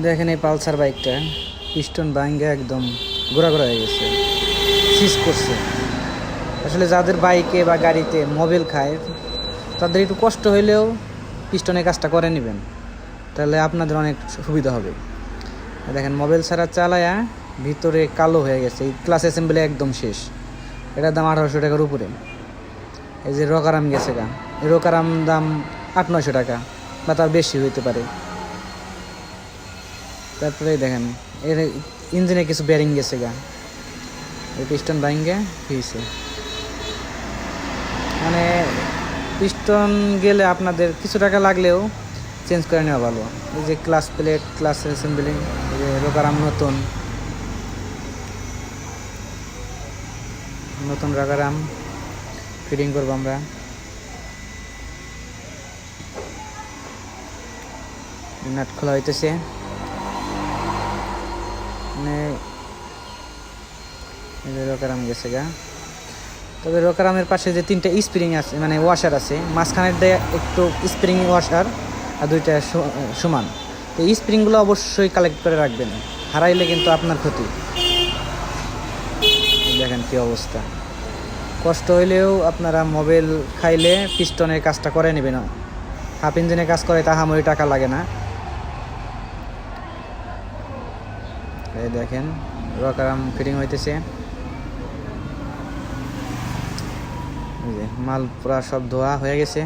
দেখেন এই পালসার বাইকটা, পিস্টন ভাঙ্গে একদম ঘোরা ঘোরা হয়ে গেছে সিজ করছে। আসলে যাদের বাইকে বা গাড়িতে মোবিল খায়, তাদের একটু কষ্ট হইলেও পিস্টনের কাজটা করে নেবেন, তাহলে আপনাদের অনেক সুবিধা হবে। দেখেন মোবাইল ছাড়া চালায়া ভিতরে কালো হয়ে গেছে, এই ক্লাস অ্যাসেম্বলি একদম শেষ। এটার দাম আঠারোশো টাকার উপরে। এই যে রকারাম গেছে গা রকারাম দাম আট নয়শো টাকা, বা তার বেশি হইতে পারে। তারপরে দেখেন, এর ইঞ্জিনে কিছু ব্যারিং গেছে গা। এই পিস্টন বাইঙ্গে হয়েছে মানে পিস্টন গেলে আপনাদের কিছু টাকা লাগলেও চেঞ্জ করে নেওয়া ভালো। এই যে ক্লাস প্লেট ক্লাস অ্যাসেম্বলি এই যে নতুন। নতুন রাগারাম ফিডিং করব আমরা। নাট খোলা হইতেছে। যে রোকারাম গেছে গা। তবে রোকারামের পাশে যে তিনটা স্প্রিং আছে মানে ওয়াশার আছে, মাঝখানের দিয়ে একটু স্প্রিং ওয়াশার আর দুইটা সমান। তো এই স্প্রিংগুলো অবশ্যই কালেক্ট করে রাখবেন। হারাইলে কিন্তু আপনার ক্ষতি। দেখেন কি অবস্থা। কষ্ট হইলেও আপনারা মোবাইল খাইলে পিস্টনের কাজটা করে নেবেন। হাফ ইঞ্জিনের কাজ করে তাহামরি টাকা লাগে না। এই দেখেন রকারাম ফিটিং হইতেছে। মাল পুরা সব ধোয়া হয়ে গেছে।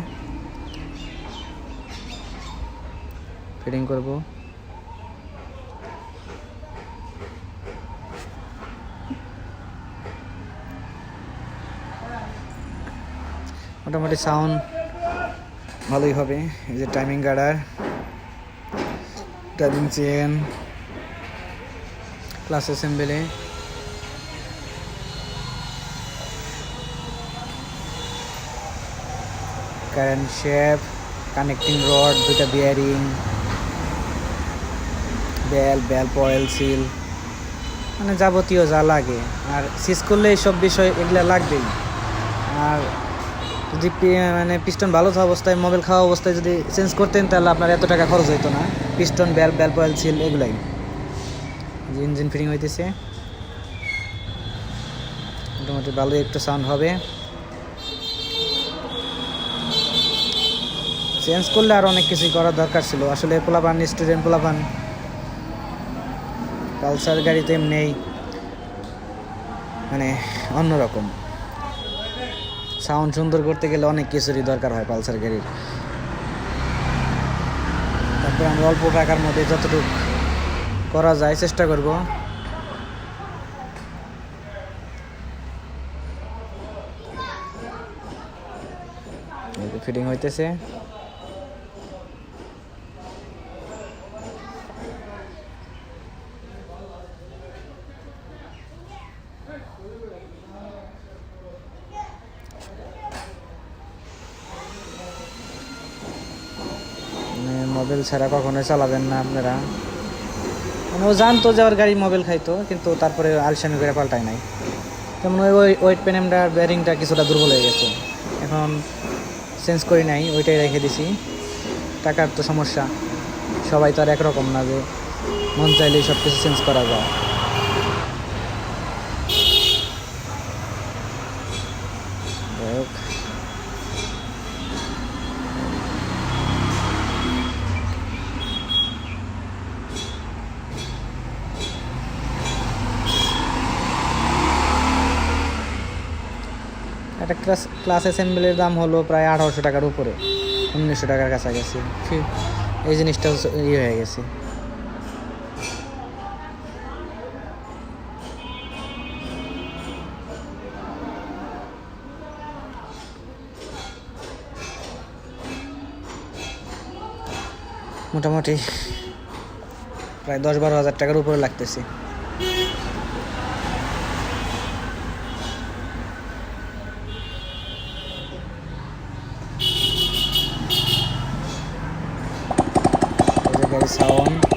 ফিটিং করব। মোটামুটি সাউন্ড ভালোই হবে। এই যে timing girder timing chain class assembly. Current shape, connecting rod দুটা bearing bell bell oil seal মানে যাবতীয় যা লাগে। আর সিজ করলে এইসব বিষয় এগুলো লাগবেই। আর যদি মানে পিস্টন ভালো থাকা অবস্থায় মোবাইল খাওয়া অবস্থায় যদি চেঞ্জ করতেন, তাহলে আপনার এত টাকা খরচ হইতো না। Piston bell bell oil seal এগুলাই। ইঞ্জিন ফিটিং হইতেছে। মোটামুটি ভালোই একটু সাউন্ড হবে। চেঞ্জ করলে আর অনেক কিছুই করার দরকার ছিল। আসলে পোলাপান স্টুডেন্ট পোলাপান পালসার গাড়িতে এমনিই মানে অন্যরকম। সাউন্ড সুন্দর করতে গেলে অনেক কিছুরই দরকার হয় পালসার গাড়ির। তারপর আমরা অল্প টাকার মধ্যে যতটুকু করা যায় চেষ্টা করব। ফিটিং হইতেছে। মোবাইল ছাড়া কখনোই চালাবেন না আপনারা। মানে ও জানতো যে ওর গাড়ি মোবাইল খাইতো, কিন্তু তারপরে আলসামি করে পাল্টায় নাই। তেমন ওই ওয়েট পেনেমটার ব্যারিংটা কিছুটা দুর্বল হয়ে গেছে। এখন চেঞ্জ করি নাই, ওইটাই রেখে দিছি। টাকার তো সমস্যা। সবাই তো আর একরকম না যে মন চাইলেই সব কিছু চেঞ্জ করা যায়। একটা ক্লাস ক্লাস অ্যাসেম্বলির দাম হলো প্রায় আঠারোশো টাকার উপরে উনিশশো টাকার কাছাকাছি। এই জিনিসটা ইয়ে হয়ে গেছে। মোটামুটি প্রায় দশ বারো হাজার টাকার উপরে লাগতেছে। এই যে গাড়ির সাউন্ড